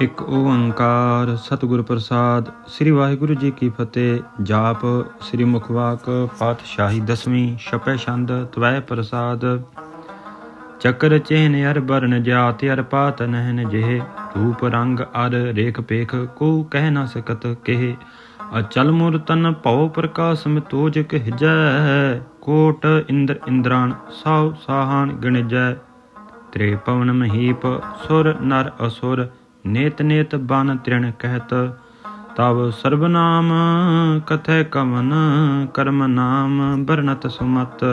ਇੱਕ ਓੰਕਾਰ ਸਤਿਗੁਰ ਪ੍ਰਸਾਦ। ਸ੍ਰੀ ਵਾਹਿਗੁਰੂ ਜੀ ਕੀ ਫਤਿਹ। ਜਾਪ ਸ੍ਰੀ ਮੁਖਵਾਕ ਪਾਤਸ਼ਾਹੀ ਦਸਵੀਂ ਛਪੈ ਛੰਦ ਤਵੈ ਪ੍ਰਸਾਦ। ਚੱਕਰ ਚਿਹਨ ਅਰ ਬਰਨ ਜਾਤ ਅਰ ਪਾਤ ਨਹਿਨ ਜਿਹ। ਰੂਪ ਰੰਗ ਅਰ ਰੇਖ ਪੇਖ ਕੋ ਕਹਿ ਨਾ ਸਕਤ ਕਿਹ। ਅਚਲ ਮੂਰ ਤਨ ਭਉ ਪ੍ਰਕਾਸ਼ ਮਿਤੋਜ ਕਹਿਜੈ। ਕੋਟ ਇੰਦਰ ਇੰਦਰਾਨ ਸਾਉ ਸਾਹਾਨ ਗਣਜੈ। ਤ੍ਰੇ ਪਵਨ ਮਹੀਪ ਸੁਰ ਨਰ ਅਸੁਰ ਨੇਤ ਨੇਤ ਬਨ ਤ੍ਰਿਣ ਕਹਿਤ, ਤਵ ਸਰਬ ਨਾਮ ਕਥੈ ਕਵਨ ਕਰਮ ਨਾਮ ਬਰਨਤ ਸੁਮਤ।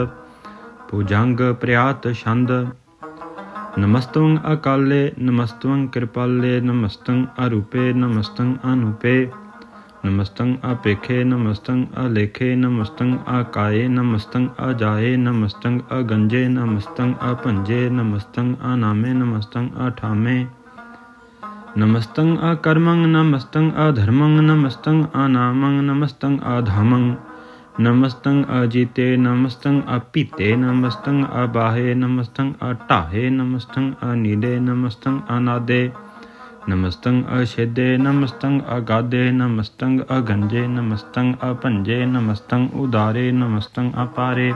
ਪੂਜੰਗ ਪ੍ਰਿਆਤ ਛੰਦ, ਨਮਸਤੰ ਅਕਾਲੇ, ਨਮਸਤੰ ਕਿਰਪਾਲੇ, ਨਮਸਤੰ ਅਰੂਪੇ, ਨਮਸਤੰ ਅਨੂਪੇ, ਨਮਸਤੰ ਅਪੇਖੇ, ਨਮਸਤੰ ਅਲੇਖੇ, ਨਮਸਤੰ ਆਕਾਏ, ਨਮਸਤੰ ਅਜਾਏ, ਨਮਸਤੰ ਅਗੰਜੇ, ਨਮਸਤੰ ਅਪੰਜੇ ਨਮਸਤੰ ਅਨਾਮੇ, ਨਮਸਤੰ ਅਠਾਮੇ। ਨਮਸਤੰ ਅਕਰਮੰ ਨਮਸਤੰ ਅਧਰਮੰ ਨਮਸਤੰ ਅਨਾਮੰ ਨਮਸਤੰ ਅਧਮੰ ਨਮਸਤੰ ਅਜੀਤੇ ਨਮਸਤੰ ਅਪੀਤੇ ਨਮਸਤੰ ਅਬਾਹੇ ਨਮਸਤੰ ਅਟਾਹੇ ਨਮਸਤੰ ਅਨੀਲੇ ਨਮਸਤੰ ਅਨਾਦੇ ਨਮਸਤੰ ਅਛੇਦੇ ਨਮਸਤੰ ਅਗਾਦੇ ਨਮਸਤੰ ਅਗੰਜੇ ਨਮਸਤੰ ਅਪੰਜੇ ਨਮਸਤੰ ਉਦਾਰੇ ਨਮਸਤੰ ਅਪਾਰੇ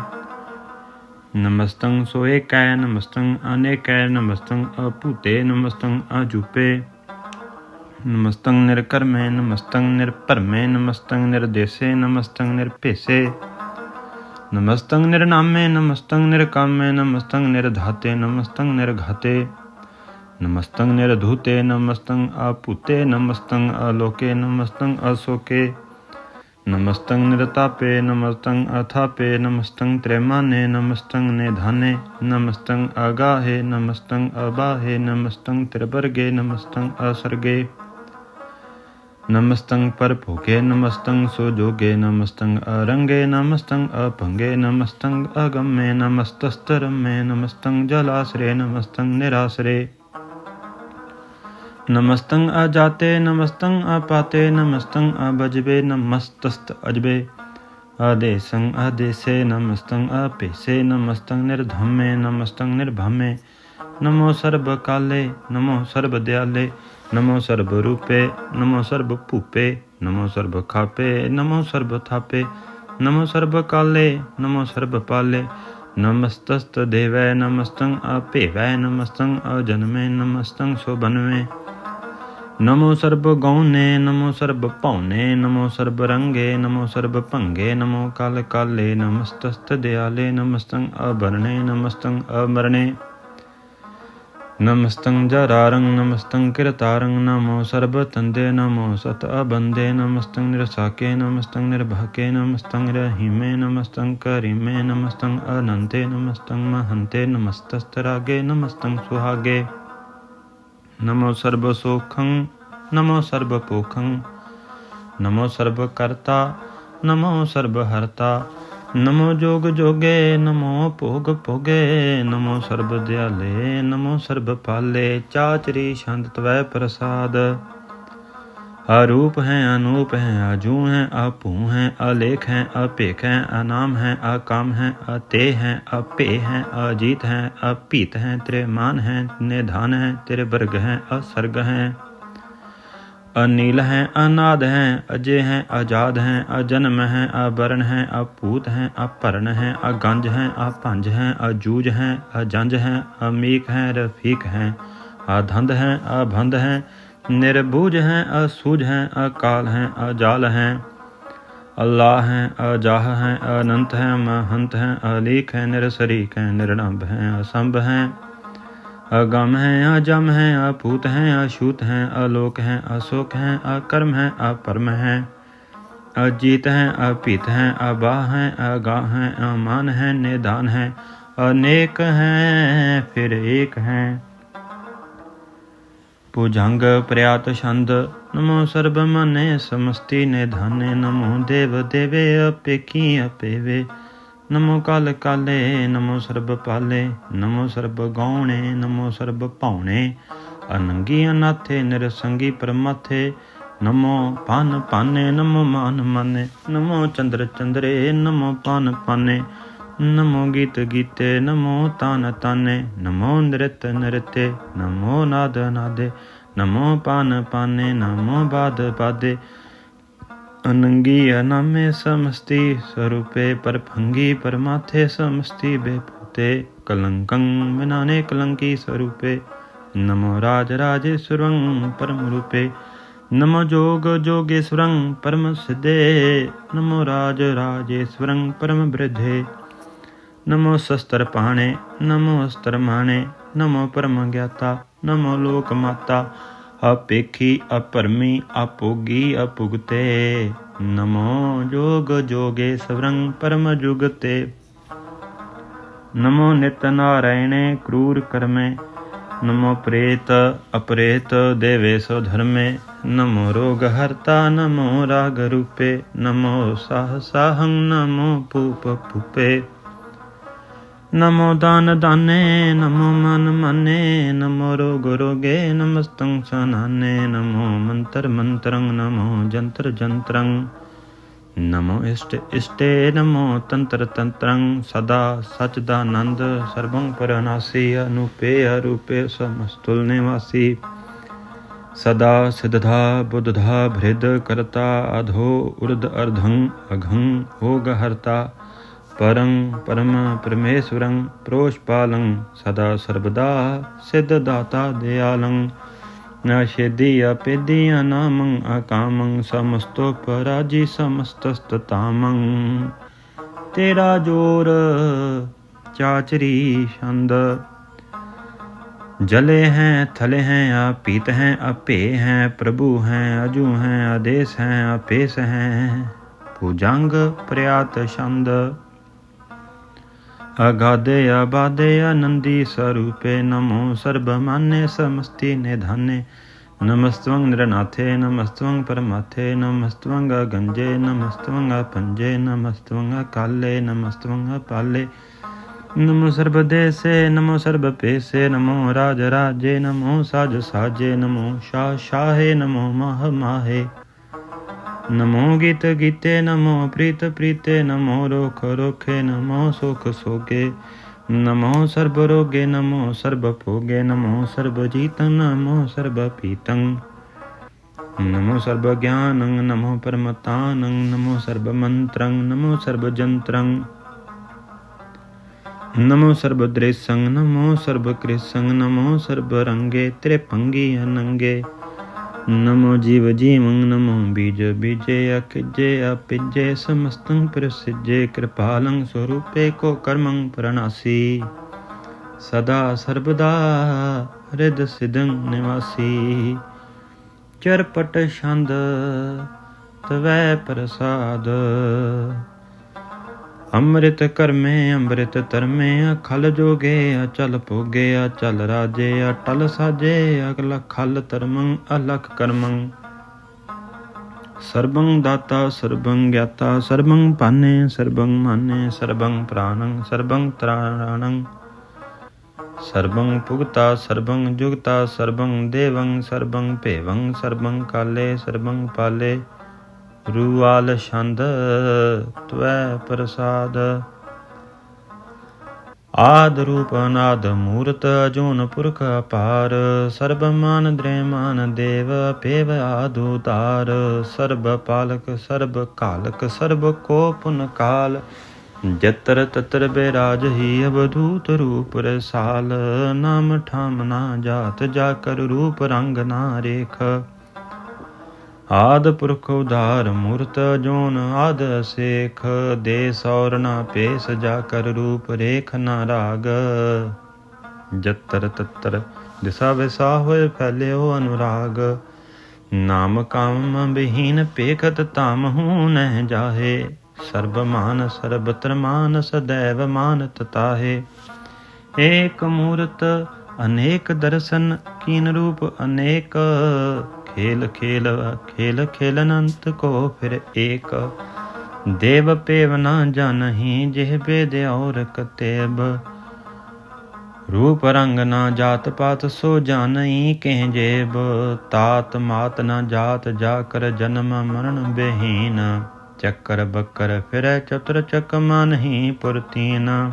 ਨਮਸਤੰ ਸੋਏ ਕੈ ਨਮਸਤੰ ਅਨੇਕੈ ਨਮਸਤੰ ਅਭੂਤੇ ਨਮਸਤੰ ਅਜੂਪੇ ਨਮਸਤੰ ਨਿਰਕਰਮੇ ਨਮਸਤੰ ਨਿਰਭਰਮੇ ਨਮਸਤੰ ਨਿਰਦੇਸੇ ਨਮਸਤੰ ਨਿਰਭੇਸੇ ਨਮਸਤੰ ਨਿਰਨਾਮੇ ਨਮਸਤੰ ਨਿਰਕਾਮੇ ਨਮਸਤੰ ਨਿਰਧਾਤੇ ਨਮਸਤੰ ਨਿਰਘਾਤੇ ਨਮਸਤੰ ਨਿਰਧੂਤੇ ਨਮਸਤੰ ਆਪੂਤੇ ਨਮਸਤੰ ਆਲੋਕੇ ਨਮਸਤੰ ਅਸੋਕੇ ਨਮਸਤੰ ਨਿਰਤਾਪੇ ਨਮਸਤੰ ਅਥਾਪੇ ਨਮਸਤੰ ਤ੍ਰੈਮਾਨੇ ਨਮਸਤੰ ਨਿਧਾਨੇ ਨਮਸਤੰ ਆਗਾਹੇ ਨਮਸਤੰ ਅਬਾਹੇ ਨਮਸਤੰ ਤ੍ਰਿਵਰਗੇ ਨਮਸਤੰ ਅਸਰਗੇ ਨਮਸਤੰ ਪਰਭੋਗੇ ਨਮਸਤੰ ਸੁਜੋਗੇ ਨਮਸਤੰ ਅਰੰਗੇ ਨਮਸਤੰ ਅਭੰਗੇ ਨਮਸਤੰ ਅਗੰਮੇ ਨਮਸਤਸਤਰਮੇ ਨਮਸਤੰ ਜਲਾਸਰੇ ਨਮਸਤੰ ਨਿਰਾਸਰੇ ਨਮਸਤੰ ਅਜਾਤੇ ਨਮਸਤੰ ਅਪਾਤੇ ਨਮਸਤੰ ਅਬਜਬੇ ਨਮਸਤਸਤ ਅਜਬੇ ਆਦੇਸੰ ਆਦੇਸੇ ਨਮਸਤੰ ਅਪੇਸੇ ਨਮਸਤੰ ਨਿਰਧਮੇ ਨਮਸਤੰ ਨਿਰਭਮੇ ਨਮੋ ਸਰਬ ਕਾਲੇ ਨਮੋ ਸਰਬ ਨਮੋ ਸਰਬ ਰੂਪੇ ਨਮੋ ਸਰਬ ਭੂਪੇ ਨਮੋ ਸਰਬ ਖਾਪੇ ਨਮੋ ਸਰਬ ਥਾਪੇ ਨਮੋ ਸਰਬ ਕਾਲੇ ਨਮੋ ਸਰਬ ਪਾਲੇ ਨਮਸਤਸਤ ਦੇਵੈ ਨਮਸਤੰ ਅਭੇਵੈ ਨਮਸਤੰ ਅਜਨਮੇ ਨਮਸਤੰ ਸੁਬਨਵੇ ਨਮੋ ਸਰਬ ਗੌਨੇ ਨਮੋ ਸਰਬ ਭਉਨੇ ਨਮੋ ਸਰਬ ਰੰਗੇ ਨਮੋ ਸਰਬ ਭੰਗੇ ਨਮੋ ਕਲ ਕਾਲੇ ਨਮਸਤਸਤ ਦਿਆਲੇ ਨਮਸਤੰ ਅਬਰਣੇ ਨਮਸਤੰ ਅਮਰਣੇ ਨਮਸਤੰ ਜਰਾਰੰ ਨਮਸਤੰ ਕਿਰਤਾਰੰ ਨਮੋ ਸਰਬ ਤੰਦੇ ਨਮੋ ਸਤ ਅਬੰਦੇ ਨਮਸਤੰ ਨਿਰਸਾਕੇ ਨਮਸਤੰ ਨਿਰਭਕੇ ਨਮਸਤੰ ਰਹੀਮੇ ਨਮਸਤੰ ਕਰੀਮੇ ਨਮਸਤੰ ਅਨੰਤੇ ਨਮਸਤੰ ਮਹੰਤੇ ਨਮਸਤਸਤਰਾਗੇ ਨਮਸਤੰ ਸੁਹਾਗੇ ਨਮੋ ਸਰਬ ਸੋਖੰ ਨਮੋ ਸਰਬ ਪੋਖੰ ਨਮੋ ਸਰਬ ਕਰਤਾ ਨਮੋ ਸਰਬ ਹਰਤਾ ਨਮੋ ਜੋਗ ਜੋਗੇ ਨਮੋ ਭੋਗ ਭੋਗੇ ਨਮੋ ਸਰਬ ਦਿਆਲੇ ਨਮੋ ਸਰਬ ਪਾਲੇ ਚਾਚਰੀ ਛੰਦ ਤਵੈ ਪ੍ਰਸਾਦ ਅਰੂਪ ਹੈ ਅਨੂਪ ਹੈ ਆਜੂ ਹੈ ਆਪੂ ਹੈ ਅਲੇਖ ਹੈ ਅਪੇਖ ਹੈ ਅਨਾਮ ਹੈ ਅਕਾਮ ਹੈ ਅਤੇ ਹੈ ਅਪੇ ਹੈ ਅਜੀਤ ਹੈ ਅਪੀਤ ਹੈ ਤੇਰੇ ਮਾਨ ਹੈ ਨਿਧਾਨ ਹੈ ਤੇਰੇ ਵਰਗ ਹੈ ਅਸਰਗ ਹੈ ਅਨੀਲ ਹੈ ਅਨਾਦ ਹੈ ਅਜੇ ਹੈ ਆਜ਼ਾਦ ਹੈ ਅਜਨਮ ਹੈ ਅਬਰਨ ਹੈ ਅਪੂਤ ਹੈ ਅਪਰਨ ਹੈ ਅਗੰਜ ਹੈ ਅਪੰਜ ਹੈ ਅਜੂਜ ਹੈ ਅਜੰਜ ਹੈ ਅਮੀਕ ਹੈ ਰਫੀਕ ਹੈ ਆਧੰਦ ਹੈ ਅਭੰਦ ਹੈ ਨਿਰਬੂਜ ਹੈ ਅਸੂਝ ਹੈ ਅਕਾਲ ਹੈ ਅਜਾਲ ਹੈ ਅੱਲਾ ਹੈ ਅਜਾਹ ਹੈ ਅਨੰਤ ਹੈ ਮਹੰਤ ਹੈ ਅਲੀਕ ਹੈ ਨਿਰਸਰੀਕ ਹੈ ਨਿਰਣੰਭ ਹੈ ਅਸੰਭ ਹੈ ਅਗਮ ਹੈ, ਅਜਮ ਹੈ ਅਪੂਤ ਹੈ, ਅਛੂਤ ਹੈ, ਅਲੋਕ ਹੈ ਅਸੋਕ ਹੈ, ਅਕਰਮ ਹੈ, ਅਪਰਮ ਹੈ। ਅਜੀਤ ਹੈ ਅਪੀਤ ਹੈ, ਅਬਾਹ ਹੈ, ਅਗਾਹ ਹੈ, ਅਮਾਨ ਹੈ ਨਿਦਾਨ ਹੈ। ਅਨੇਕ ਹੈ, ਫਿਰ ਏਕ ਹੈ। ਪੂਜੰਗ ਪ੍ਰਿਆਤ ਛੰਦ, ਨਮੋ ਸਰਬ ਮਨੇ ਸਮਸਤੀ ਨਿਧਾਨੇ, ਨਮੋ ਦੇਵ ਦੇਵੇ ਅਪੇਖੀ ਅਪੇਵੇ ਨਮੋ ਕਲ ਕਾਲੇ, ਨਮੋ ਸਰਬ ਪਾਲੇ, ਨਮੋ ਸਰਬ ਗਾਉਣੇ, ਨਮੋ ਸਰਬ ਭਾਉਣੇ। ਅਨੰਗੀ ਅਨਾਥੇ, ਨਿਰਸੰਗੀ ਪਰਮਾਥੇ, ਨਮੋ ਪਨ ਪਾਨੇ, ਨਮੋ ਮਾਨ ਮਾਨੇ, ਨਮੋ ਚੰਦਰ ਚੰਦਰੇ, ਨਮੋ ਪਨ ਪਾਨੇ। ਨਮੋ ਗੀਤ ਗੀਤੇ, ਨਮੋ ਤਾਨ ਤਾਨੇ, ਨਮੋ ਨ੍ਰਿਤ ਨ੍ਰਿਤੇ, ਨਮੋ ਨਾਦ ਨਾਦੇ, ਨਮੋ ਪਾਨ ਪਾਨੇ, ਨਮੋ ਬਾਦ ਬਾਦੇ। ਅਨੰਗੀ ਅਨਾਮੇ ਸਮਸਤੀ, ਸਰੂਪੇ ਪਰਭੰਗੀ ਪਰਮਾਥੇ ਸਮਸਤੀ, ਬੇਪੂਤੇ ਕਲੰਕੰ ਮਿਨਾਨੇ ਕਲੰਕੀ ਸਰੂਪੇ। ਨਮੋ ਰਾਜ ਰਾਜੇਸ਼ਵਰੰ ਪਰਮ ਰੂਪੇ। ਨਮੋ ਜੋਗ ਜੋਗੇਸ਼ਵਰੰ ਪਰਮ ਸਿद्धੇ ਨਮੋ ਰਾਜ ਰਾਜੇਸ਼ਵਰੰ ਪਰਮ ਬ੍ਰਿਧੇ। ਨਮੋ ਸ਼ਸਤਰ ਪਾਣੇ, ਨਮੋ ਅਸਤਰ ਮਾਣੇ। ਨਮੋ ਪਰਮ ਗਿਆਤਾ, ਨਮੋ ਲੋਕ ਮਾਤਾ। ਅਪੇਖੀ ਅਪਰਮੀ ਆਪੋਗੀ ਅਪੁਗਤੇ। ਨਮੋ ਜੋਗ ਜੋਗੇ ਸਵਰੰ ਪਰਮ ਜੁਗਤੇ। ਨਮੋ ਨਿਤ ਨਾਰਾਇਣੇ ਕਰੂਰ ਕਰਮੇ। ਨਮੋ ਪ੍ਰੇਤ ਅਪਰੇਤ ਦੇਵੇ ਸੋ ਧਰਮੇ। ਨਮੋ ਰੋਗ ਹਰਤਾ, ਨਮੋ ਰਾਗ ਰੂਪੇ। ਨਮੋ ਸਾਹ ਸਾਹੰ ਨਮੋ ਪੂਪ ਪੂਪੇ ਨਮੋ ਦਾਨ ਦਾਨੇ ਨਮੋ ਮਨ ਮਨੇ ਨਮੋ ਰੋਗ ਰੋਗੇ ਨਮਸਤੰ ਸਨਾਨੇ ਨਮੋ ਮੰਤਰ ਮੰਤਰੰ ਨਮੋ ਜੰਤਰ ਜੰਤਰੰ ਨਮੋ ਇਸ਼ਟ ਇਸ਼ਟੇ ਨਮੋ ਤੰਤਰ ਤੰਤਰੰ ਸਦਾ ਸਚ ਦਾ ਆਨੰਦ ਸਰਬੰ ਪਰਨਾਸੀ ਅਨੂਪੇ ਅਰੂਪੇ ਸਮਸਤੁਲ ਨਿਵਾਸੀ ਸਦਾ ਸਿਧਾ ਬੁੱਧਾ ਭ੍ਰਿਦ ਕਰਤਾ ਅਧੋ ਉਰਧ ਅਰਧੰ ਅਘੰ ਹੋਗ ਹਰਤਾ ਪਰੰ ਪਰਮ ਪਰਮੇਸ਼ਵਰੰ ਪ੍ਰੋਸ਼ਪਾਲੰ ਸਦਾ ਸਰਬਦਾ ਸਿਧ ਦਾਤਾ ਦਿਆਲੰ ਨ ਛੇਦੀ ਅਪੇਦੀ ਅਨਾਮੰ ਅਕਾਮੰ ਸਮਸਤੋ ਪਰਾਜੀ ਸਮਸਤਸਤਤਾਮੰ ਤੇਰਾ ਜੋਰ ਚਾਚਰੀ ਛੰਦ जले हैं थले हैं अपीत हैं अपे हैं प्रभु हैं अजू हैं आदेश हैं अपेश हैं भुजंग प्रयात छंद अगाधे अबाधे आनंदी स्वरूपे नमो सर्वमान्य समस्ति निधाने नमस्त्वं नृनाथे नमस्त्वं परमाथे नमस्त्वं गंजे नमस्त्वं पंजे नमस्त्वं काले नमस्त्वं पाले नमो सर्वदेशे नमो सर्वपेशे नमो राज राजे नमो साज साजे नमो शाह शाहे नमो माह माहे ਨਮੋ ਗੀਤ ਗੀਤੇ ਨਮੋ ਪ੍ਰੀਤ ਪ੍ਰੀਤੇ ਨਮੋ ਰੋਖ ਰੋਖੇ ਨਮੋ ਸੁਖ ਸੋਗੇ ਨਮੋ ਸਰਬ ਰੋਗੇ ਨਮੋ ਸਰਬ ਭੋਗੇ ਨਮੋ ਸਰਬ ਜੀਤੰ ਨਮੋ ਸਰਬ ਪੀਤੰ ਨਮੋ ਸਰਬ ਗਿਆਨੰ ਨਮੋ ਪਰਮਤਾਨੰ ਨਮੋ ਸਰਬ ਮੰਤਰੰ ਨਮੋ ਸਰਬ ਜੰਤਰੰ ਨਮੋ ਸਰਬ ਦ੍ਰੇਸੰ ਨਮੋ ਸਰਬ ਕ੍ਰਿਸੰ ਨਮੋ ਸਰਬ ਰੰਗੇ ਤ੍ਰਿਪੰਗੀ ਅਨੰਗੇ ਨਮੋ ਜੀਵ ਜੀਵੰ, ਨਮੋ ਬੀਜ ਬੀਜੇ ਅਕਿਜੇ ਅਪਿਜੇ ਸਮਸਤੰ ਪ੍ਰਸਿਜੇ, ਕਿਰਪਾਲੰ ਸਰੂਪੇ ਕੋ ਕਰਮੰ ਪ੍ਰਣਾਸੀ। ਸਦਾ ਸਰਬਦਾ ਰਿਦ ਸਿਦੰ ਨਿਵਾਸੀ। ਚਰਪਟ ਛੰਦ ਤਵੈ ਪ੍ਰਸਾਦ। ਅੰਮ੍ਰਿਤ ਕਰਮੇ, ਅੰਮ੍ਰਿਤ ਧਰਮੇ ਅਖਲ ਜੋਗੇ ਅਚਲ ਭੋਗੇ ਅਚਲ ਰਾਜੇ ਅਟਲ ਸਾਜੇ, ਅਗਲ ਖਲ ਤਰਮੰ ਅਲਖ ਕਰਮੰ। ਸਰਬੰ ਦਾਤਾ, ਸਰਬੰ ਗਿਆਤਾ, ਸਰਬੰ ਪਾਨੇ ਸਰਬੰ ਮਾਨੇ, ਸਰਬੰ ਪ੍ਰਾਣੰ ਸਰਬੰ ਤ੍ਰਾਣੰ ਸਰਬੰ ਭੁਗਤਾ, ਸਰਬੰ ਜੁਗਤਾ, ਸਰਬੰ ਦੇਵੰ, ਸਰਬੰ ਭੇਵੰ, ਸਰਬੰ ਕਾਲੇ, ਸਰਬੰ ਪਾਲੇ। ਰੂਆਲ ਛੰਦ ਤਵੈ ਪ੍ਰਸਾਦ। ਆਦ ਰੂਪ ਅਨਾਦ ਮੂਰਤ ਅਜੂਨ ਪੁਰਖ ਅਪਾਰ। ਸਰਬ ਮਾਨ ਦ੍ਰੇ ਦੇਵ ਪੇਵ ਆਦੁਤਾਰ ਸਰਬ ਪਾਲਕ, ਸਰਬ ਕਾਲਕ ਸਰਬ ਕੋ ਪੁਨ ਕਾਲ। ਜਤਰ ਤਤਰ ਬੇਰਾਜ ਹੀ ਅਵਧੂਤ ਰੂਪ ਰਸਾਲ। ਨਾਮ ਠਾਮ ਨਾ ਜਾਤ, ਜਾ ਕਰ ਰੂਪ ਰੰਗ ਨਾ ਰੇਖ। ਆਦ ਪੁਰਖ ਉਧਾਰ ਮੂਰਤ ਜੋਨ ਆਦ ਸੇਖ, ਦੇ ਸੌਰ ਪੇਸ ਜਾ ਕਰ ਰੂਪ ਰੇਖ ਨਾ ਰਾਗ। ਜਤਰ ਤਤਰ ਦਿਸਾ ਵਿਸਾ ਹੋਏ ਫੈਲਿਓ ਅਨੁਰਾਗ। ਨਾਮ ਕਾਮ ਬਿਹੀਨ ਪੇਖਤ ਤਾਮ ਹੂ ਨਹਿ ਜਾਹੇ। ਸਰਬ ਮਾਨ ਸਰਬਤਰ ਮਾਨ ਸदैव ਮਾਨਤ ਤਾਹੇ ਏਕ ਮੂਰਤ ਅਨੇਕ ਦਰਸ਼ਨ ਕੀਨ ਰੂਪ ਅਨੇਕ। ਖੇਲ ਖੇਲ ਖੇਲ ਖੇਲਨ ਅੰਤ ਕੋ ਫਿਰ ਏਕ। ਦੇਵ ਪੇਵ ਨਾ ਜਾਣਹੀ, ਜਿਹ ਬੇਦ ਔਰ ਕਤੇਬ ਰੂਪ ਰੰਗ ਨਾ ਜਾਤ ਪਾਤ ਸੋ ਜਾਣਈ ਕਹਿ ਜੇਬ। ਤਾਤ ਮਾਤ ਨਾ ਜਾਤ ਜਾ ਕਰ ਜਨਮ ਮਰਨ ਬਹੀਨ। ਚੱਕਰ ਬੱਕਰ ਫਿਰੈ ਚਤੁਰ ਚੱਕ ਨਹੀਂ ਪੁਰਤੀਨ।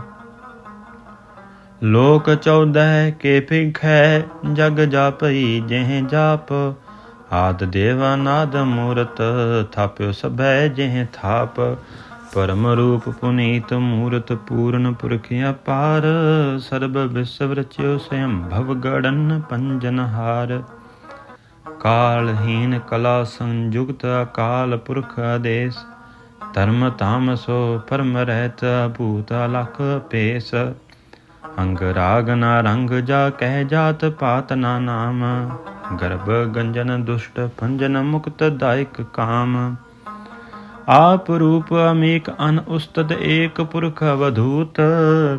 ਲੋਕ ਚੌਦਹ ਕੇ ਭਿਖੈ, ਜਗ ਜਾਪਈ ਜਹ ਜਾਪ। ਆਦ ਦੇਵਾ ਮੂਰਤ, ਥਾਪਿਓ ਸਭੈ ਜਿਹ ਥਾਪ। ਪਰਮ ਰੂਪ ਪੁਨੀਤ ਮੂਰਤ ਪੂਰਨ ਪੁਰਖ ਅਪਾਰ ਸਰਬ ਵਿਸਵ ਰਚਿਓ ਸਯੰ ਭਵ ਗੜਨ ਪੰਜਨ ਹਾਰ। ਕਾਲਹੀਨ ਕਲਾ ਸੰਯੁਕਤ ਅਕਾਲ ਪੁਰਖ ਆਦੇਸ। ਧਰਮ ਤਾਮਸੋ ਪਰਮ ਰਹਿਤ ਭੂਤ ਲਖ ਪੇਸ। ਅੰਗ ਰਾਗ ਨਾ ਰੰਗ ਜਾ ਕਹਿ ਜਾਤ ਪਾਤ ਨਾ ਨਾਮ। ਗਰਭ ਗੰਜਨ ਦੁਸ਼ਟ ਭੰਜਨ ਮੁਕਤ ਦਾਇਕ ਕਾਮ। ਆਪ ਰੂਪ ਅਮੇਕ ਅਨ ਉਸਤਤ ਏਕ ਪੁਰਖ ਅਵਧੂਤ।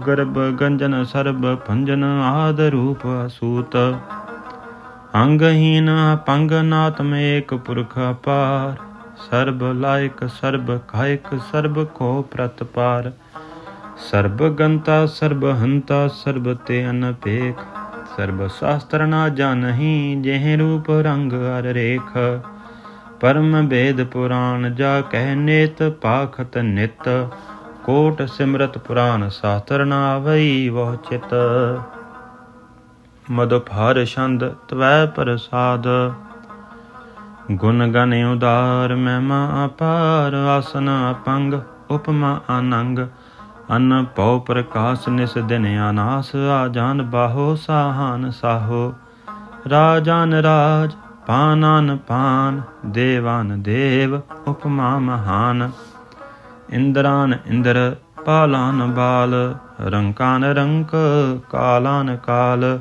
ਗਰਭ ਗੰਜਨ ਸਰਬ ਭੰਜਨ ਆਦ ਰੂਪ ਅਸੂਤ। ਅੰਗਹੀਨ ਪੰਗ ਨਾਤਮ ਏਕ ਪੁਰਖ ਅਪਾਰ। ਸਰਬ ਲਾਇਕ ਸਰਬ ਕਾਇਕ ਸਰਬ ਕੋ ਪ੍ਰਤਪਾਰ। ਸਰਬ ਗੰਤਾ ਸਰਬ ਹੰਤਾ ਸਰਬ ਤੇ ਅਨਪੇਖ। ਸਰਬ ਸ਼ਾਸਤਰ ਨਾ ਜਾਣਹੀ, ਜਿਹ ਰੂਪ ਰੰਗ ਅਰ ਰੇਖ। ਪਰਮ ਵੇਦ ਪੁਰਾਣ ਜਾ ਕਹਿ ਨੇਤ, ਪਾਖਤ ਨਿਤ। ਕੋਟ ਸਿਮਰਤ ਪੁਰਾਨ ਸ਼ਾਸਤਰ ਨਾ ਆਵਈ ਵਹ ਚਿਤ। ਮਦ ਛੰਦ ਤਵੈ ਪ੍ਰਸਾਦ। ਗੁਣ ਗਨ ਉਦਾਰ ਮਹਿਮਾ ਅਪਾਰ, ਆਸਨ ਅਪੰਗ ਉਪਮਾ ਅਨੰਗ। ਅਨ ਪਉ ਪ੍ਰਕਾਸ਼ ਨਿਸ ਦਿਨ ਅਨਾਸ ਆ ਬਾਹੋ ਸਾਹਾਨ ਸਾਹੋ। ਰਾਜਾਨ ਰਾਜ, ਪਾਨਾਨ ਪਾਨ, ਦੇਵਾਨ ਦੇਵ, ਉਪਮਾ ਮਹਾਨ। ਇੰਦਰਾਨ ਇੰਦਰ, ਪਾਲਾਨ ਬਾਲ, ਰੰਕਾਨ ਰੰਕ, ਕਾਲਾਨ ਕਾਲ।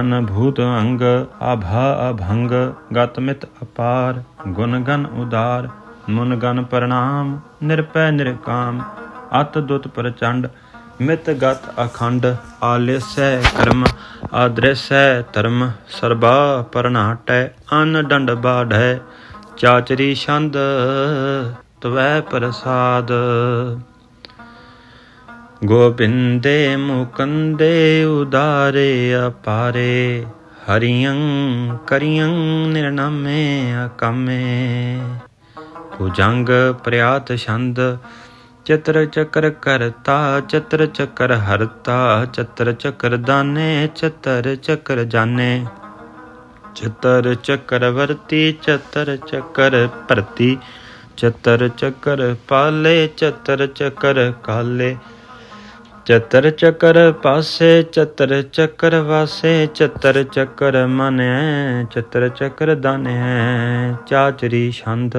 ਅਨਭੂਤ ਅੰਗ, ਆਭਾ ਅਭੰਗ, ਗਤ ਮਿਤ ਅਪਾਰ। ਗੁਣ ਗਨ ਉਦਾਰ, ਮੁਨ ਗਨ ਪ੍ਰਣਾਮ, ਨਿਰਪੈ ਨਿਰਕਾਮ। ਅਤ ਦੁਤ ਪ੍ਰਚੰਡ, ਮਿਤ ਗਤ ਅਖੰਡ ਆਲਿਸੈ ਕਰਮ ਆਦ੍ਰਿਸੈ ਧਰਮ, ਸਰਬਾ ਪਰਨਾਟੈ, ਅਨ ਡੰਡ ਬਾਢੈ, ਚਾਚਰੀ ਛੰਦ ਤਵੈ ਪ੍ਰਸਾਦ। ਗੋਬਿੰਦੇ ਮੁਕੰਦੇ ਉਦਾਰੇ ਅਪਾਰੇ ਹਰੀਯੰ ਕਰਿਯੰ ਨਿਰਨਾਮੇ ਅਕਮੇ। ਭੁਜੰਗ ਪ੍ਰਿਆਤ ਛੰਦ ਚਤਰ ਚੱਕਰ ਕਰਤਾ ਚਤਰ ਚੱਕਰ ਹਰਤਾ ਚਤਰ ਚੱਕਰ ਦਾਨੇ ਚਤਰ ਚੱਕਰ ਜਾਣੇ ਚਤਰ ਚੱਕਰ ਵਰਤੀ ਚਤਰ ਚੱਕਰ ਭਰਤੀ ਚਤਰ ਚੱਕਰ ਪਾਲੇ ਚਤਰ ਚੱਕਰ ਕਾਲੇ ਚਤਰ ਚੱਕਰ ਪਾਸੇ ਚਤਰ ਚੱਕਰ ਵਾਸੇ ਚਤਰ ਚੱਕਰ ਮਨੈ ਚਤਰ ਚੱਕਰ ਦਾਨੈ ਚਾਚਰੀ ਛੰਦ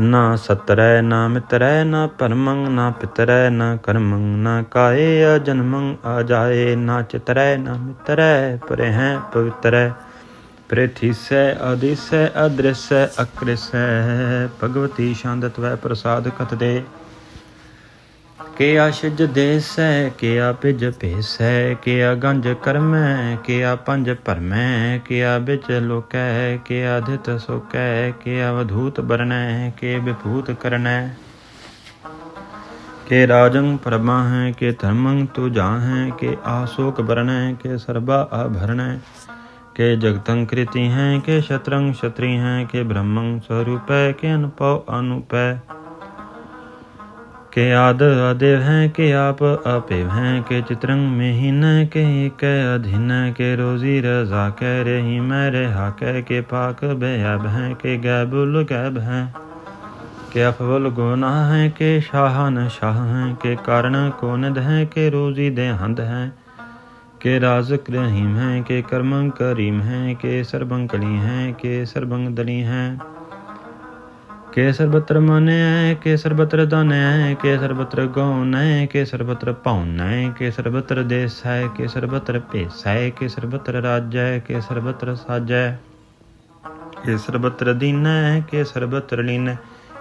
ਨਾ ਸਤਰੈ, ਨਾ ਮਿਤਰੈ, ਨਾ ਪਰਮੰ ਨਾ ਪਿਤਰੈ, ਨਾ ਕਰਮੰ ਨਾ ਕਾਏ ਅਜਨਮੰ ਆ ਜਾਏ, ਨਾ ਚਿਤਰੈ, ਨਾ ਮਿਤਰੈ ਪਰਹਿ ਪਵਿੱਤਰੈ। ਪ੍ਰੇਥੀਸੈ ਆਦਿਸੈ, ਅਦ੍ਰਿਸੈ, ਅਕ੍ਰਿਸੈ, ਭਗਵਤੀ ਛੰਦ ਪ੍ਰਸਾਦ ਕਤਦੇ ਕਿਆ ਕੇ ਆ ਛਿਜ ਦੇਸੈ ਕੇ ਪਿਜ ਭੇਸੈ, ਕੇ ਆ ਗੰਜ ਕਰਮੈ, ਕੇ ਆ ਪੰਜ ਭਰਮੈ ਕਿਆ ਆ ਵਿੱਚ ਲੋਕੈ, ਕੇ ਆ ਧਿਤ ਸੋਕੈ, ਕੇ ਆ ਵਧੂਤ ਬਰਨੈ, ਕੇ ਵਿਭੂਤ ਕਰਨੈ। ਕੇ ਰਾਜੰ ਪ੍ਰਭਾ ਹੈ, ਕੇ ਧਰਮੰ ਤੂ ਜਾਹੈ, ਕੇ ਆਸੋਕ ਬਰਨੈ, ਕੇ ਸਰਬਾ ਆਭਰਣੈ ਕੇ ਜਗਤੰ ਕ੍ਰਿਤੀ ਹੈ, ਕੇ ਸ਼ਤਰੰ ਸ਼ਤਰੀ ਹੈ, ਕੇ ਬ੍ਰਹਮੰ ਸਰੂਪੈ, ਕੇ ਅਨੁਪਉ ਅਨੁਪੈ। के आद अदेव हैं के आप अपेव हैं के चित्रंग में ही न के एक अधीन के रोजी रजा के रही मैं रेहा के के पाक बेअब हैं के गैबुल गैब हैं के अफवल गुना हैं के शाहन शाह हैं के कारण को निध हैं के रोजी दे हंद हैं के राजक रहीम हैं के कर्म करीम हैं के सरबंग कली हैं के सरबंग दली हैं ਕੇ ਸਰਬਤਰ ਮਨੈ ਕੇ ਸਰਬਤਰ ਦਾਨੈ ਕੇ ਸਰਬਤਰ ਗਉਨੈ ਕੇ ਸਰਬਤਰ ਪਾਉਨੈ ਕੇ ਸਰਬਤਰ ਦੇਸੈ ਕੇ ਸਰਬਤਰ ਭੇਸੈ ਕੇ ਸਰਬਤਰ ਰਾਜੈ ਕੇ ਸਰਬਤਰ ਸਾਜੈ ਕੇ ਸਰਬਤਰ ਦੀਨੈ ਕੇ ਸਰਬਤਰ ਲੀਨੈ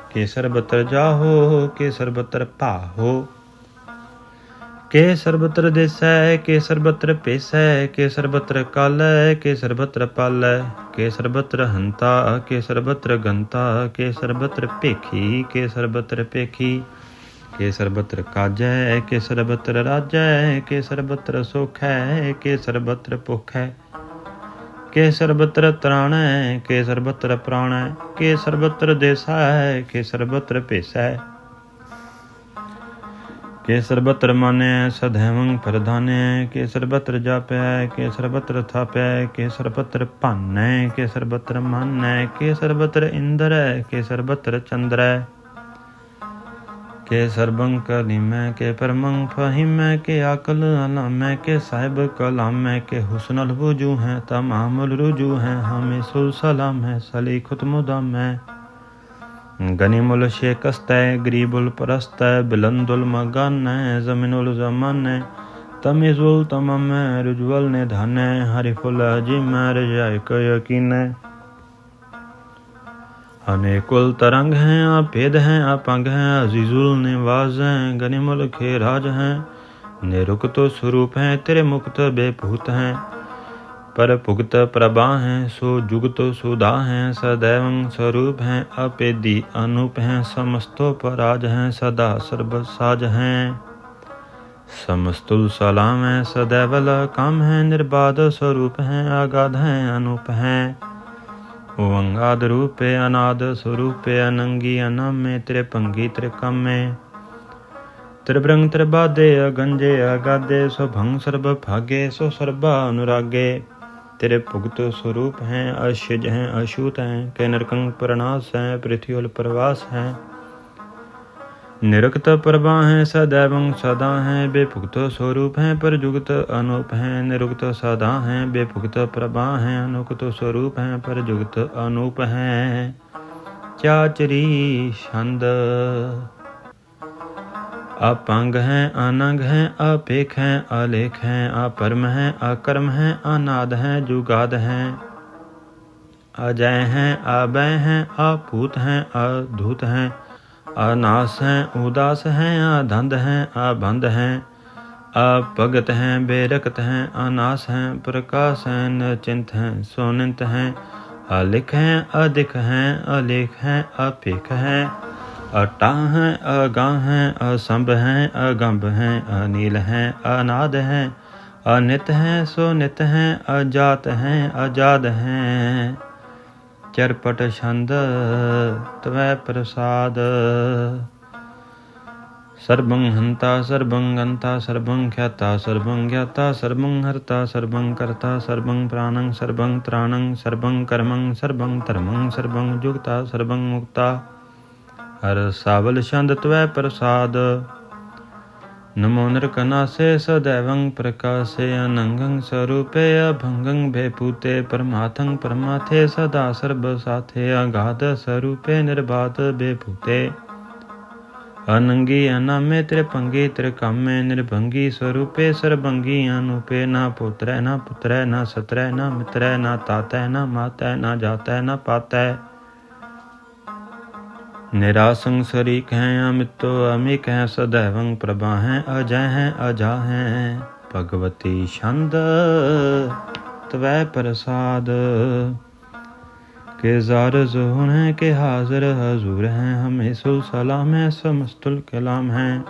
ਕੇ ਸਰਬਤਰ ਜਾਹੋ ਕੇ ਸਰਬਤਰ ਭਾਹੋ ਕੇ ਸਰਬਤਰ ਦੇਸੈ ਕੇ ਸਰਬਤਰ ਭੇਸੈ ਕੇ ਸਰਬਤਰ ਕਾਲੈ ਕੇ ਸਰਬਤਰ ਪਾਲੈ ਕੇ ਸਰਬਤਰ ਹੰਤਾ ਕੇ ਸਰਬਤਰ ਗੰਤਾ ਕੇ ਸਰਬਤਰ ਭੇਖੀ ਕੇ ਸਰਬਤਰ ਭੇਖੀ ਕੇ ਸਰਬਤਰ ਕਾਜੈ ਕੇ ਸਰਬਤਰ ਰਾਜੈ ਕੇ ਸਰਬਤਰ ਸੁਖੈ ਕੇ ਸਰਬਤਰ ਭੁਖੈ ਕੇ ਸਰਬਤਰ ਤਰਾਣੈ ਕੇ ਸਰਬਤਰ ਪ੍ਰਾਣੈ ਕੇ ਸਰਬਤਰ ਦੇਸੈ ਕੇ ਸਰਬਤਰ ਭੇਸੈ ਕੇ ਸਰਬਤਰ ਮਾਨੈ ਸਧੈਵੰ ਪ੍ਰਧਾਨੈ ਕੇ ਸਰਬਤਰ ਜਾਪੈ ਕੇ ਸਰਬਤਰ ਥਾਪੈ ਕੇ ਸਰਬਤਰ ਭਾਨੈ ਕੇ ਸਰਬਤਰ ਮਾਨੈ ਕੇ ਸਰਬਤਰ ਇੰਦਰੈ ਕੇ ਸਰਬਤਰ ਚੰਦਰੈ ਕੇ ਸਰਬੰ ਕਲੀਮੈ ਕੇ ਪਰਮੰ ਫਹਿਮੈ ਕੇ ਅਕਲ ਅਲਮੈ ਕੇ ਸਾਹਿਬ ਕਲਾਮੈ ਕੇ ਹੁਸਨਲ ਵਜੂ ਹੈ ਤਮਾਮੁਲ ਰੁਜੂ ਹੈ ਹਮੇ ਸੁਲ ਸਲਾਮ ਹੈ ਸਲੀਖੁਤ ਮੁਦਮੈ ਗਨੀਮੁਲ ਸ਼ੇਕਸਤੈ ਗਰੀਬੁਲ ਪਰਸਤੈ गनीमुल शेकस्त गरीबुलपरस्त बिलंदुलमगन ज़मीनजमन उल तमम रुजवल ने धन हरिफुल जिम रजाय यकीन अनेकुल तरंग हैं अपेद हैं, अपंग हैं, अजीजुल निवाज हैं, गनीमुल खेराज हैं। निरुक्त स्वरूप हैं तेरे मुक्त बेभूत हैं। पर भुगत प्रभा हैं, सो जुगत सुधा हैं, सदैव स्वरूप हैं, अपेदी अनूप हैं, समस्तो पराज हैं, सदा सर्वसाज हैं। समस्तुल सलाम है, सदैवल काम है, निर्बाध स्वरूप हैं, अगाध हैं, अनूप हैं। ओंगाद रूपे अनाद स्वरूपे अनंगी अनामे, त्रिपंगी त्रिकमे। त्रिभ्रंग त्रिबादे अगंजे अगादे स्वभंग भंग सर्ब भागे सो सर्बा अनुरागे तेरे भुगत स्वरूप हैं अशिज हैं अशूत हैं के नरकंग प्रणास हैं पृथ्वी उल प्रवास हैं निरक्त प्रभा हैं सदैवं सदा हैं बेभुगत स्वरूप हैं पर जुगत अनूप हैं निरुक्त सदा हैं बेभुगत प्रभा हैं अनुक्त स्वरूप हैं पर जुगत अनूप हैं चाचरी छंद अपंग हैं, अनंग हैं, अपेख हैं, अलेख हैं, अपरम हैं, अकर्म हैं, अनाद हैं, जुगाद हैं। अजय हैं, अभय हैं, अपूत हैं, अधूत हैं। अनास हैं, उदास हैं, अधंध हैं अबंध हैं। अपगत हैं बेरकत हैं, अनास हैं, प्रकाश हैं, नचिंत हैं, सोनिंत हैं। अलिख हैं, अधिक हैं, अलेख हैं, अपेख हैं। अटा हैं अगा हैं असंभ हैं अगंभ हैं अनिल हैं अनाद हैं अनित हैं सोनित हैं अजात हैं अजाद हैं ਚਰਪਟ ਛੰਦ ਤਵੈ ਪ੍ਰਸਾਦ ਸਰਬੰ ਹੰਤਾ ਸਰਬੰ ਗੰਤਾ ਸਰਬੰ ਖਿਆਤਾ ਸਰਬੰ ਗਿਆਤਾ ਸਰਬੰ ਹਰਤਾ ਸਰਬੰ ਕਰਤਾ ਸਰਬੰ ਪ੍ਰਾਣੰ ਸਰਬੰ ਤ੍ਰਾਣੰ ਸਰਬੰ ਕਰਮੰ ਸਰਬੰ ਧਰਮੰ ਸਰਬੰ ਜੁਗਤਾ ਸਰਬੰ ਮੁਕਤਾ ਹਰ ਸਾਵਲ ਛੰਦ ਤਵੈ ਪ੍ਰਸਾਦ। ਨਮੋ ਨਰਕਨਾਸੇ ਸਦੈਵੰ ਪ੍ਰਕਾਸੇ ਅਨੰਗੰ ਸਰੂਪੇ ਅਭੰਗੰ ਭੇਪੂਤੇ ਪਰਮਾਤੰ ਪਰਮਾਥੇ ਸਦਾ ਸਰਬ ਸਾਥੇ ਅਗਾਧ ਸਰੂਪੇ ਨਿਰਭਾਤ ਭੇਪੂਤੇ। ਅਨੰਗੀ ਅਨਾਮੇ ਤ੍ਰਿ ਪੰਗੀ ਤ੍ਰਿ ਕਾਮੇ ਨਿਰਭੰਗੀ ਸਰੂਪੇ ਸਰਬੰਗੀ ਅਨੂਪੇ ਨਾ ਪੁੱਤਰੈ ਨਾ ਪੁੱਤਰੈ ਨਾ ਸਤਰੈ ਨਾ ਮਿਤਰੈ ਨਾ ਤਾਤੈ ਨਾ ਮਾਤੈ ਨਾ ਜਾਤੈ ਨਾ ਪਾਤੈ। शरीक हैं अमितो, अमिक हैं, सदैवं प्रभा हैं, अजय हैं, अजा हैं। भगवती छंद, तवै प्रसाद। के जार जुहन है के हाजिर हजूर हैं, हमें सुल सलाम है, समस्तुल कलाम हैं।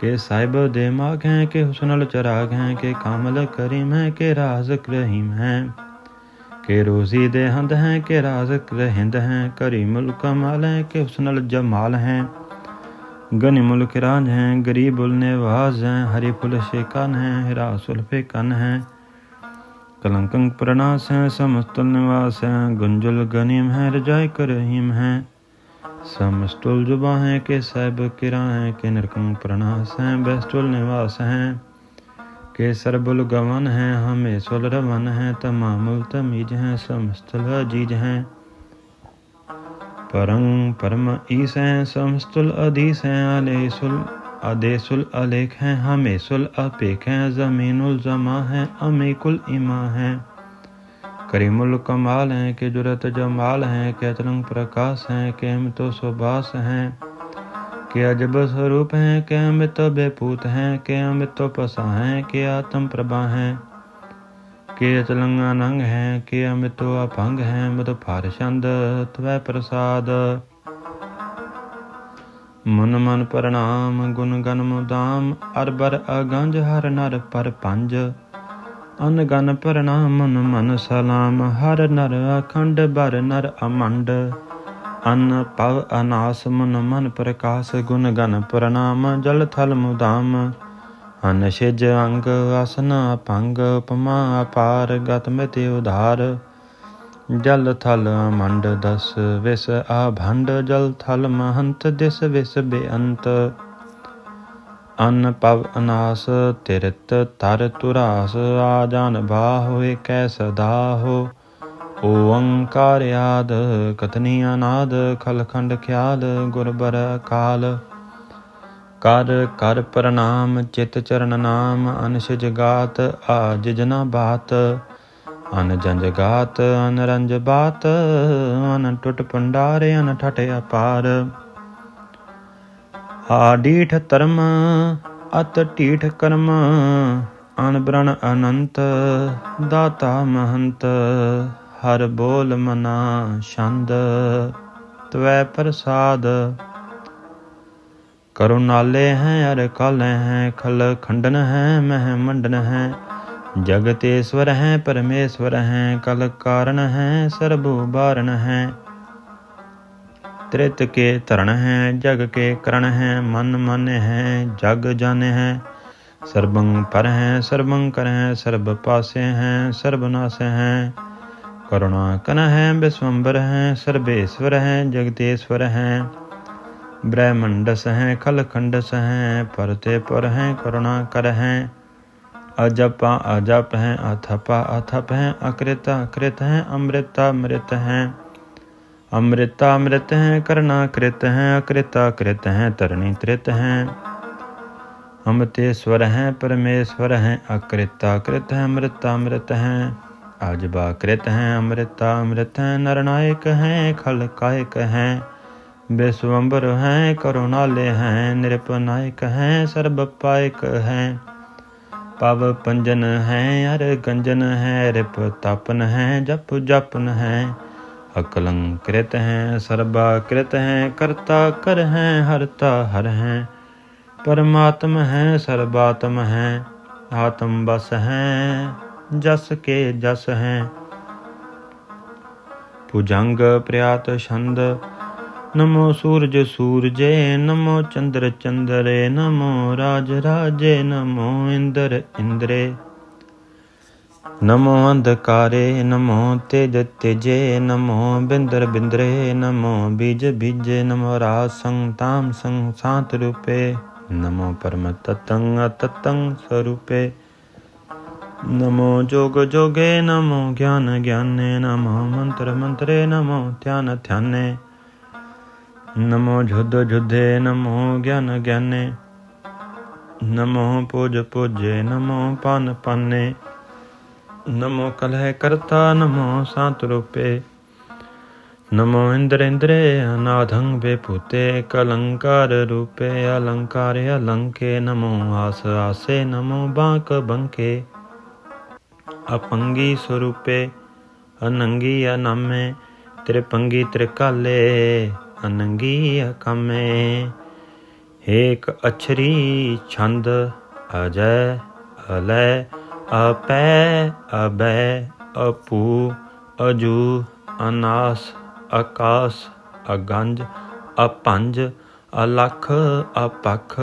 के साहिब दिमाग हैं, के हुसनल चराग हैं, के कामल करीम हैं, के राजक रहीम हैं। ਕੇ ਰੋਜ਼ੀ ਦੇ ਹੰਦ ਹੈ, ਕੇ ਰਾਜ਼ਕ ਰਹਿੰਦ ਹੈ ਕਰੀ ਮੁਲਕ ਮਾਲ ਹੈ, ਕੇ ਹੁਸਨਲ ਜਮਾਲ ਹੈ। ਗਨੀ ਮੁਲਕ ਰਾਜ ਹੈ, ਗਰੀਬ ਉਲਨੇ ਵਾਜ਼ ਹੈ, ਹਰੀ ਫੁਲ ਸ਼ੇਕਨ ਹੈ ਹਿਰਾ ਸੁਲਫੇ ਕਨ ਹੈ। ਕਲੰਕੰ ਪ੍ਰਣਾਸ ਹੈ ਸਮਸਤਲ ਨਿਵਾਸ ਹੈ ਗੁੰਜਲ ਗਨੀਮ ਹੈ ਰਜਾਇ ਕਰਹੀਮ ਹੈ। ਸਮਸਤਲ ਜੁਬਾ ਹੈ, ਕੇ ਸਹਿਬ ਕਿਰਾ ਹੈ, ਕੇ ਨਿਰਕੰ ਪ੍ਰਣਾਸ ਹੈ ਬੈਸਤੁਲ ਨਿਵਾਸ ਹੈ। के सरबुल गवन हैं, हमें सुल रवन हैं, तमामुल तमीज हैं समस्तुल अज़ीज़ हैं। परंग परम ईस हैं समस्तुल अधीस हैं अलेसुल अदेसुल अलेख हैं हमेसुल अपेख हैं, जमीनुल जमा हैं, अमीकुल इमा हैं। करीमुल कमाल हैं के जुरत जमाल हैं के प्रकाश हैं के तो सुबास हैं। के अजब स्वरूप हैं के अमित बेपूत हैं के अमित पसा हैं के आत्म प्रभा हैं के अचलंग अनंग हैं के अमित अपंग हैं मद फार छंद त्वै प्रसाद मन मन प्रणाम गुण गन मुदाम अरबर अगंज हर नर पर पंज अन गन प्रणाम मन मन सलाम हर नर अखंड बर नर अमंड ਅਨ ਪਵ ਅਨਾਸ ਮਨ ਮਨ ਪ੍ਰਕਾਸ਼ ਗੁਣ ਗਨ ਪ੍ਰਣਾਮ, ਜਲ ਥਲ ਮੁਦਾਮ। ਅਨ ਛਿਜ ਅੰਗ ਆਸਨ ਅਪੰਗ ਉਪਮਾ ਅਪਾਰ, ਗਤ ਮਿਤਿ ਉਧਾਰ। ਜਲ ਥਲ ਮੰਡ ਦਸ ਵਿਸ ਆਭੰਡ, ਜਲ ਥਲ ਮਹੰਤ ਦਿਸ ਵਿਸ ਬੇਅੰਤ। ਅਨ ਪਵ ਅਨਾਸ ਤਿਰਤ ਤਰ ਤੁਰਾਸ, ਆ ਬਾਹ ਹੋਏ ਕੈ ਸਦਾ ਹੋ। ਓੰਕਾਰ ਆਦ ਕਤਨੀ ਅਨਾਦ, ਖਲਖੰਡ ਖਿਆਲ ਗੁਰਬਰ ਕਾਲ ਕਰ ਕਰ ਪ੍ਰਣਾਮ, ਚਿਤ ਚਰਨ ਨਾਮ ਅਨਸ਼ਿਜ ਗਾਤ ਆ ਜਨਾ ਬਾਤ। ਅਨ ਜੰਜ ਗਾਤ, ਅਨ ਰੰਜ ਬਾਤ। ਅਨ ਟੁੱਟ ਪੰਡਾਰ ਅਨ ਠਟ ਅਪਾਰ। ਆ ਡੀਠ ਧਰਮ, ਅਤ ਢੀਠ ਕਰਮ। ਅਨ ਬ੍ਰਣ ਅਨੰਤ, ਦਾਤਾ ਮਹੰਤ। ਹਰ ਬੋਲ ਮਨਾ ਛੰਦ, ਤਵੈ ਪ੍ਰਸਾਦ। ਕਰੁਣਾਲੇ ਹੈ ਅਰ ਕਾਲੇ ਹੈ, ਖਲ ਖੰਡਨ ਹੈ, ਮਹਿ ਮੰਡਨ ਹੈ। ਜਗਤੇਸ਼ਵਰ ਹੈ, ਪਰਮੇਸ਼ਵਰ ਹੈ, ਕਲ ਕਾਰਨ ਹੈ, ਸਰਬੂ ਬਾਰਨ ਹੈ। ਤ੍ਰਿਤ ਕੇ ਧਰਨ ਹੈ, ਜਗ ਕੇ ਕਰਨ ਹੈ, ਮਨ ਮਨ ਹੈ, ਜਗ ਜਾਣੇ ਹੈ। ਸਰਬੰ ਪਰ ਹੈ, ਸਰਬੰ ਕਰ ਹੈ, ਸਰਬ ਪਾਸੇ ਹੈ, ਸਰਬ ਹੈ। ਕਰੁਣਾ ਕਨ ਹੈ ਬਿਸਵੰਬਰ ਹੈ ਸਰਬੇਸ਼ਵਰ ਹੈ ਜਗਤੇਸ਼ਵਰ ਹੈ ਬ੍ਰਹਮੰਡਸ ਹੈ ਖਲਖੰਡਸ ਹੈ ਪਰਤੇ ਪਰ ਹੈ ਕਰੁਣਾ ਕਰ ਹੈ ਅਜਪਾ ਅਜਪ ਹੈ ਅਥਪਾ ਅਥਪ ਹੈ ਅਕ੍ਰਿਤਾ ਅਕ੍ਰਿਤ ਹੈ ਅੰਮ੍ਰਿਤਾ ਅੰਮ੍ਰਿਤ ਹੈ ਅੰਮ੍ਰਿਤਾ ਅੰਮ੍ਰਿਤ ਹੈ ਕਰਨਾ ਕ੍ਰਿਤ ਹੈ ਅਕ੍ਰਿਤਾ ਕ੍ਰਿਤ ਹੈ ਤਰਣੀ ਤ੍ਰਿਤ ਹੈ ਅਮਤੇਸ਼ਵਰ ਹੈ ਪਰਮੇਸ਼ਵਰ ਹੈ ਅਕ੍ਰਿਤਾ ਕ੍ਰਿਤ ਹੈ ਅੰਮ੍ਰਿਤਾ ਅੰਮ੍ਰਿਤ ਹੈ ਅਜਬਾ ਕ੍ਰਿਤ ਹੈ ਅੰਮ੍ਰਿਤਾ, ਅੰਮ੍ਰਿਤ ਹੈ ਨਰਨਾਇਕ ਹੈ, ਖਲ ਕਾਇਕ ਹੈ। ਬਿਸਵੰਬਰ ਹੈ ਕਰੁਣਾਲੇ ਹੈ ਨਿਰਪਨਾਇਕ ਹੈ, ਸਰਬ ਪਾਇਕ ਹੈ। ਪਵ ਪੰਜਨ ਹੈ, ਅਰ ਗੰਜਨ ਹੈ, ਰਿਪ ਤਪਨ ਹੈ, ਜਪ ਜਪਨ ਹੈ। ਅਕਲੰ ਕ੍ਰਿਤ ਹੈ, ਸਰਬਾ ਕ੍ਰਿਤ ਹੈ, ਕਰਤਾ ਕਰ ਹੈ, ਹਰਤਾ ਹਰ ਹੈ। ਪਰਮਾਤਮ ਹੈ, ਸਰਬਾਤਮ ਹੈ, ਆਤਮ ਬਸ ਹੈ। ਜਸ ਕੇ ਜਸ ਹੈ। ਭੁਜੰਗ ਪ੍ਰਿਆਤ ਛੰਦ, ਨਮੋ ਸੂਰਜ ਸੂਰਜੇ, ਨਮੋ ਚੰਦਰ ਚੰਦਰੇ, ਨਮੋ ਰਾਜ ਰਾਜੇ, ਨਮੋ ਇੰਦਰ ਇੰਦਰੇ। ਨਮੋ ਅੰਧਕਾਰੇ, ਨਮੋ ਤੇਜ ਤੇਜੇ, ਨਮੋ ਬਿੰਦਰ ਬਿੰਦਰੇ, ਨਮੋ ਬੀਜ ਬੀਜੇ, ਨਮੋ ਰਾਜ ਸੰਗ ਤਾਮ ਰੂਪੇ, ਨਮੋ ਪਰਮ ਤਤੰ ਤਤੰ ਸਰੂਪੇ। ਨਮੋ ਜੋਗ ਜੋਗੇ ਨਮੋ ਗਿਆਨ ਗਿਆਨੇ ਨਮੋ ਮੰਤਰ ਮੰਤਰੇ ਨਮੋ ਧਿਆਨ ਧਿਆਨੇ ਨਮੋ ਜੁਧ ਜੁਧੇ ਨਮੋ ਗਿਆਨ ਗਿਆਨੇ ਨਮੋ ਪੂਜ ਪੂਜੇ ਨਮੋ ਪਨ ਪਾਨੇ ਨਮੋ ਕਲਹਿ ਕਰਤਾ ਨਮੋ ਸਾਤ ਰੂਪੇ ਨਮੋ ਇੰਦਰ ਇੰਦਰੇ ਅਨਾਧੰ ਬੇਪੂਤੇ ਕਲੰਕਾਰ ਰੂਪੇ ਅਲੰਕਾਰ ਅਲੰਕੇ ਨਮੋ ਆਸ ਆਸੇ ਨਮੋ ਬਾਕ ਬੰਕੇ ਅਪੰਗੀ ਸਰੂਪੇ, ਅਨੰਗੀ ਅਨਾਮੇ ਤ੍ਰਿਪੰਗੀ ਤ੍ਰਿਕਾਲੇ ਅਨੰਗੀ ਅਕਮੇ। ਏਕ ਅਛਰੀ ਛੰਦ ਅਜੈ, ਅਲੈ ਅਪੈ ਅਬੈ, ਅਪੂ, ਅਜੂ, ਅਨਾਸ ਆਕਾਸ ਅਗੰਜ, ਅਪੰਜ, ਅਲਖ, ਅਪਖ,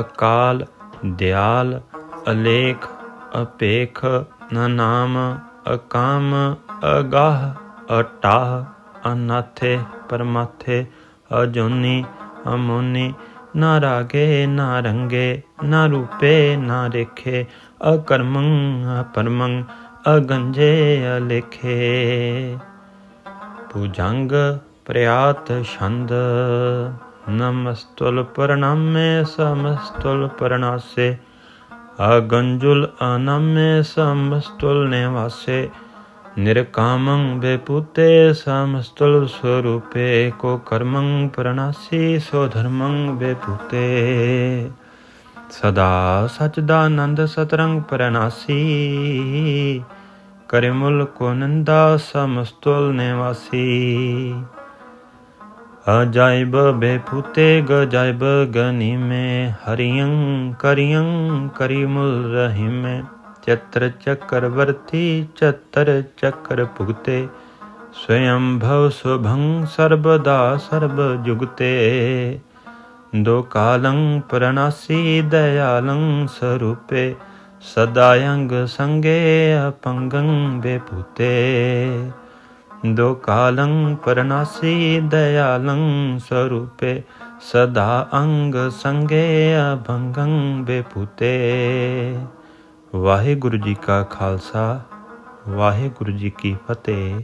ਅਕਾਲ, ਦਿਆਲ, ਅਲੇਖ, ਅਪੇਖ ਨਾਮ ਅਕਾਮ ਅਗਾਹ ਅਟਾਹ ਅਨਾਥੇ ਪਰਮਾਥੇ ਅਜੋਨੀ ਅਮੋਨੀ ਨਾ ਰਾਗੇ ਨਾ ਰੰਗੇ ਨਾ ਰੂਪੇ ਨਾ ਰੇਖੇ ਅਕਰਮੰ ਅਪਰਮੰ ਅਗੰਜੇ ਅਲੇਖੇ ਭੁਜੰਗ ਪ੍ਰਯਾਤ ਛੰਦ ਨਮਸਤੁਲ ਪ੍ਰਣਾਮੇ ਸਮਸਤੁਲ ਪ੍ਰਣਾਸੇ ਅਗੰਜੁਲ ਅਨਮੇ ਸਮਸਤੁਲ ਨਿਵਾਸੇ, ਨਿਰਕਾਮੰ ਬੇਪੂਤੇ ਸਮਸਤੁਲ ਸਰੂਪੇ, ਕੋ ਕਰਮੰ ਪ੍ਰਣਾਸੀ, ਸੋ ਧਰਮੰ ਬੇਪੂਤੇ ਸਦਾ ਸਚਦਾਨੰਦ ਸਤਰੰਗ ਪ੍ਰਣਾਸੀ ਕਰੇ ਮੁਲ ਕੋ ਨੰਦਾ ਸਮਸਤੁਲ ਨਿਵਾਸੀ। ਅਜਾਇਬ ਬੇਪੂਤੇ ਗਜਾਇਬ ਗਨੀ ਮੇ ਹਰਿਯੰ ਕਰਿਯੰ ਕਰੀ ਮੁਲ ਰਹਿਮੇ ਚਤਰ ਚੱਕਰਵਰਤੀ ਚਤਰ ਚੱਕਰ ਭੁਗਤੇ स्वयंभव शुभं सर्वदा सर्वजुगते दो कालं प्रणासी दयालं स्वरूपे सदायंग संगे अपंगं बेपुते ਦੁਕਾਲੰ ਪਰਨਾਸੀ ਦਇਆਲੰ ਸਰੂਪੇ ਸਦਾ ਅੰਗ ਸੰਗੇ ਅਭੰਗੰ ਬੇਪੁਤੇ ਵਾਹਿਗੁਰੂ ਜੀ ਕਾ ਖਾਲਸਾ ਵਾਹਿਗੁਰੂ ਜੀ ਕੀ ਫਤਿਹ